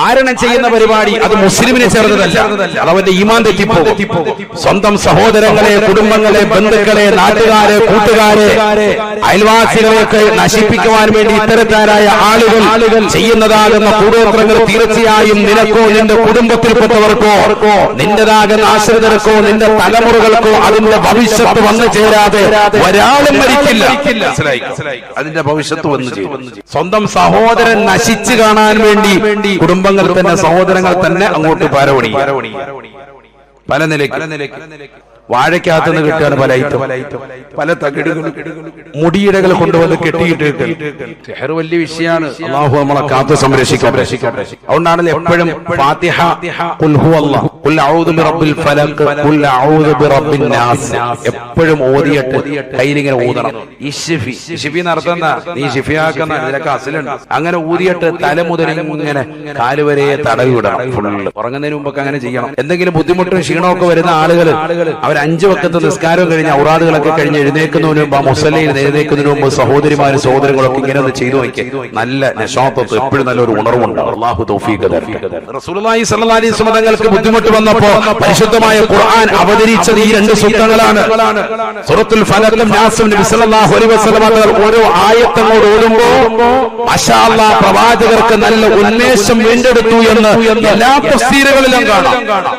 മാരണം ചെയ്യുന്ന പരിപാടി അത് മുസ്ലിമിനെ ചേർന്നതല്ല. അത് അവന്റെ ഈമാൻ തെറ്റിപ്പോകും. സ്വന്തം സഹോദരങ്ങളെ കുടുംബങ്ങളെ ബന്ധുക്കളെ നാട്ടുകാരെ കൂട്ടുകാരെ അയൽവാസികളെയൊക്കെ നശിപ്പിക്കുവാൻ വേണ്ടി ഇത്തരക്കാരായ ആളുകൾ ചെയ്യുന്നതാകുന്ന കൂടോത്രങ്ങൾ തീർച്ചയായും നിനക്കോ നിന്റെ കുടുംബത്തിൽപ്പെട്ടവർക്കോ നിന്റേതാകുന്ന ആശ്രിതർക്കോ നിന്റെ തലമുറകൾക്കോ അതിന്റെ ഭവിഷ്യത്ത് വന്നു ചേരാതെ ഒരാളും മരിക്കില്ല. അതിന്റെ ഭവിഷ്യത്ത് വന്നു സ്വന്തം സഹോദരൻ നശിച്ചു കാണാൻ വേണ്ടി കുടുംബങ്ങൾ തന്നെ സഹോദരങ്ങൾ തന്നെ അങ്ങോട്ട് പാരവണി പല നിലയ്ക്ക്. വാഴയ്ക്കകത്ത് നിന്ന് കിട്ടുകയാണ് പല ഐറ്റം. പല തകിടുകൾ മുടിയിടകൾ കൊണ്ടുവന്ന് കെട്ടിയിട്ട് സെഹർ വലിയ വിഷയമാണ്. അള്ളാഹു നമ്മളെ കാത്തു സംരക്ഷിക്കട്ടെ അതുകൊണ്ടാണല്ലോ എപ്പോഴും ഫാത്തിഹ ഖുൽ ഹുവല്ലാഹ്, ഖുൽ അഊദു ബിറബ്ബിൽ ഫലഖ്, ഖുൽ അഊദു ബിറബ്ബിൻ നാസ്. എപ്പോഴും ഓതിയിട്ട് കയ്യിലിങ്ങനെ ഊതണം. ഇഷിഫി ഇഷിഫി നടത്തുന്ന നീ ഷിഫിയാക്കുന്ന നിനക്ക് അസിലുണ്ട്. അങ്ങനെ ഊതിയിട്ട് തല മുതൽ ഇങ്ങനെ കാലുവരെ തടവിടണം തടവി വിടണം ഫുള്ള് ഉറങ്ങുന്നതിന് മുമ്പൊക്കെ അങ്ങനെ ചെയ്യണം. എന്തെങ്കിലും ബുദ്ധിമുട്ടും ക്ഷീണമൊക്കെ വരുന്ന ആളുകൾ അവർ അഞ്ചു വക്കത്ത് നിസ്കാരം കഴിഞ്ഞ് ഔറാദുകളൊക്കെ കഴിഞ്ഞ് എഴുന്നേക്കുന്നതിന് മുമ്പ് ആ മുസല്ലയിൽ എഴുന്നേക്കുന്നതിന് മുമ്പ് സഹോദരിമാരും സഹോദരങ്ങളൊക്കെ ഇങ്ങനെ ഒന്ന് ചെയ്തു നോക്കി നല്ല നശാത്തത്ത് എപ്പോഴും നല്ലൊരു ഉണർവുണ്ട്. അള്ളാഹു തൗഫീഖ് റസൂലുള്ളാഹി സ്വല്ലല്ലാഹി അലൈഹി വസല്ലം തങ്ങൾക്ക് ബുദ്ധിമുട്ട് വന്നപ്പോ പരിശുദ്ധമായ ഖുർആൻ അവതരിച്ചത് ഈ രണ്ട് സൂത്രങ്ങളാണ് സൂറത്തുൽ ഫലഖും നബി അലൈഹി ഓരോ ആയത്തങ്ങോട് ഓടുമ്പോ മാഷാ അല്ലാഹ് പ്രവാചകർക്ക് നല്ല ഉന്മേഷം വീണ്ടെടുത്തു എന്ന് എല്ലാ തഫ്സീറുകളിലും കാണാം.